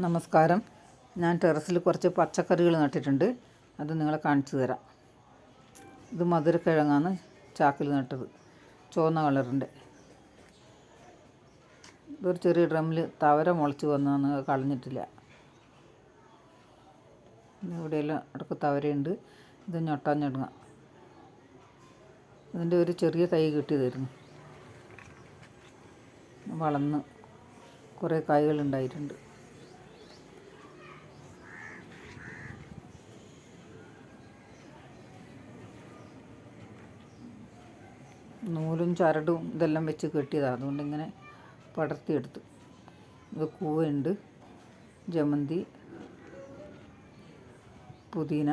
നമസ്കാരം. ഞാൻ ടെറസിൽ കുറച്ച് പച്ചക്കറികൾ നട്ടിട്ടുണ്ട്. അത് നിങ്ങളെ കാണിച്ചു തരാം. ഇത് മധുരക്കിഴങ്ങാണ് ചാക്കിൽ നട്ടത്. ചുവന്ന കളറിന്റെ. ഇതൊരു ചെറിയ ഡ്രമ്മിൽ തവര മുളച്ച് വന്നതാണ്. കളഞ്ഞിട്ടില്ല. ഇവിടെയെല്ലാം ഇടയ്ക്ക് തവരയുണ്ട്. ഇത് ഞൊട്ടാഞ്ഞൊടുങ്ങ ഇതിന്റെ ഒരു ചെറിയ തൈ കിട്ടിയതായിരുന്നു വളർന്ന് കുറേ കായ്കൾ നൂലും ചരടും ഇതെല്ലാം വെച്ച് കെട്ടിയതാണ് അതുകൊണ്ട് ഇങ്ങനെ പടർത്തിയെടുത്തു. ഇത് കൂവയുണ്ട് ജമന്തി പുതിന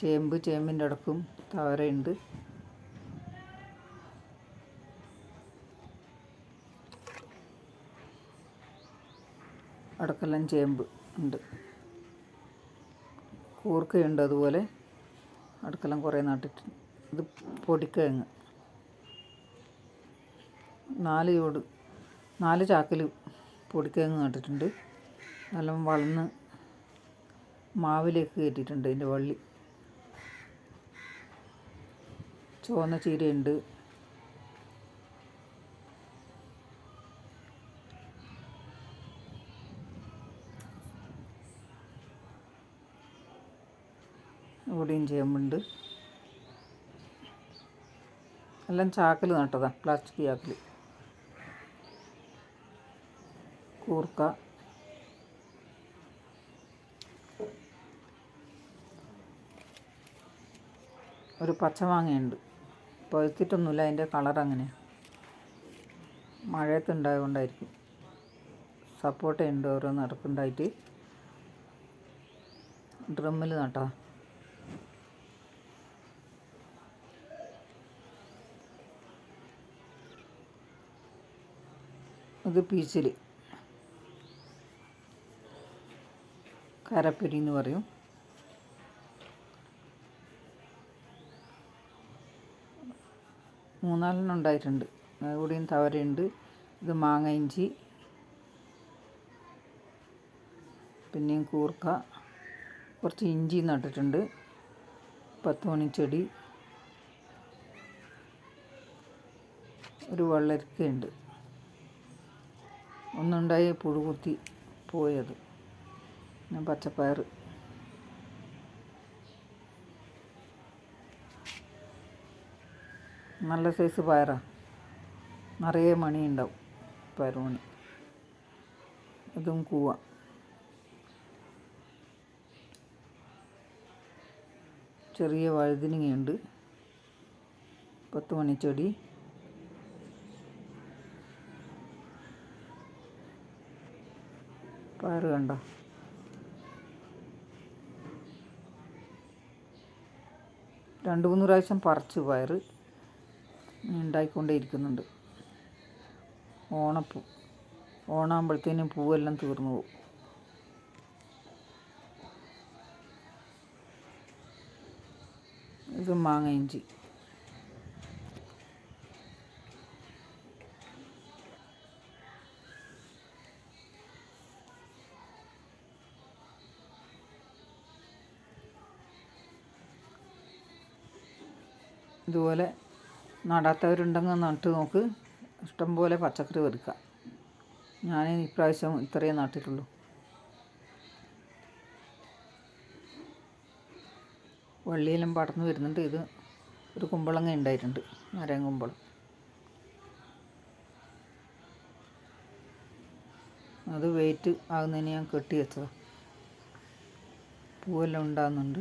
ചേമ്പ് ചേമ്പിന്റെ അടക്കും താരയുണ്ട് അടക്കെല്ലാം ചേമ്പ് ഉണ്ട്. കൂർക്കയുണ്ട് അതുപോലെ. അടുക്കെല്ലാം കുറേ നട്ടിട്ടുണ്ട്. ഇത് പൊടിക്കിഴങ്ങ് നാല് ചൂട് നാല് ചാക്കിൽ പൊടിക്കിഴങ്ങ് നട്ടിട്ടുണ്ട് നല്ല വളർന്ന് മാവിലേക്ക് കയറ്റിയിട്ടുണ്ട് അതിന്റെ വള്ളി. ചുവന്ന ചീരയുണ്ട്. ഇവിടെയും ചേമ്പുണ്ട്. എല്ലാം ചാക്കിൽ നട്ടതാണ് പ്ലാസ്റ്റിക് ചാക്കിൽ. കൂർക്ക. ഒരു പച്ചമാങ്ങയുണ്ട്. പഴുത്തിട്ടൊന്നുമില്ല അതിന്റെ കളർ അങ്ങനെയാണ് മഴയത്തുണ്ടായതുകൊണ്ടായിരിക്കും സപ്പോർട്ടയുണ്ട് ഓരോ നടക്കുണ്ടായിട്ട് ഡ്രമ്മിൽ നട്ടാ ഇത് പീച്ചിൽ. കരപ്പിരി എന്ന് പറയും. മൂന്നാലെണ്ണം ഉണ്ടായിട്ടുണ്ട്. ഇവിടെയും തവരയുണ്ട്. ഇത് മാങ്ങ ഇഞ്ചി. പിന്നെയും കൂർക്ക. കുറച്ച് ഇഞ്ചി നട്ടിട്ടുണ്ട്. പത്ത് ചെടി. ഒരു വെള്ളരിക്കയുണ്ട്. ഒന്നുണ്ടായി പുഴുകുത്തി പോയത്. പിന്നെ പച്ചപ്പയർ നല്ല സൈസ് പയറാ. നിറയെ മണി ഉണ്ടാവും പയറുമണി അതും കൂവ. ചെറിയ വഴുതിനങ്ങയുണ്ട്. പത്ത് മണിച്ചെടി. പയർ കണ്ട? രണ്ട് മൂന്ന് പ്രാവശ്യം പറിച്ചു പയർ ഉണ്ടായിക്കൊണ്ടേ ഇരിക്കുന്നുണ്ട് ഓണപ്പൂ. ഓണാകുമ്പോഴത്തേനും പൂവെല്ലാം തീർന്നു പോകും. ഇത് മാങ്ങ ഇഞ്ചി ഇതുപോലെ നടാത്തവരുണ്ടെങ്കിൽ നട്ട് നോക്ക്. ഇഷ്ടംപോലെ പച്ചക്കറി വെറുക്കാം ഞാൻ ഇപ്രാവശ്യം ഇത്രയേ നട്ടിട്ടുള്ളൂ. വള്ളിയിലും പടർന്നു വരുന്നുണ്ട്. ഇത് ഒരു കുമ്പളങ്ങ ഉണ്ടായിട്ടുണ്ട്. മരം കുമ്പളം. അത് വെയിറ്റ് ആകുന്നതിന് ഞാൻ കെട്ടി വെച്ചതാണ് പൂവെല്ലാം ഉണ്ടാകുന്നുണ്ട്.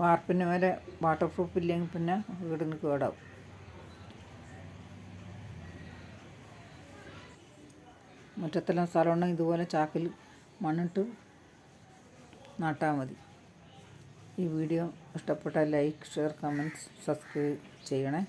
വാർപ്പിന് മേലെ വാട്ടർ പ്രൂഫ് ഇല്ലെങ്കിൽ പിന്നെ വീടിന് കേടാവും. മുറ്റത്തെല്ലാം സ്ഥലമുണ്ടെങ്കിൽ ഇതുപോലെ ചാക്കിൽ മണ്ണിട്ട് നട്ടാൽ മതി. ഈ വീഡിയോ ഇഷ്ടപ്പെട്ട ലൈക്ക് ഷെയർ കമന്റ്സ് സബ്സ്ക്രൈബ് ചെയ്യണേ.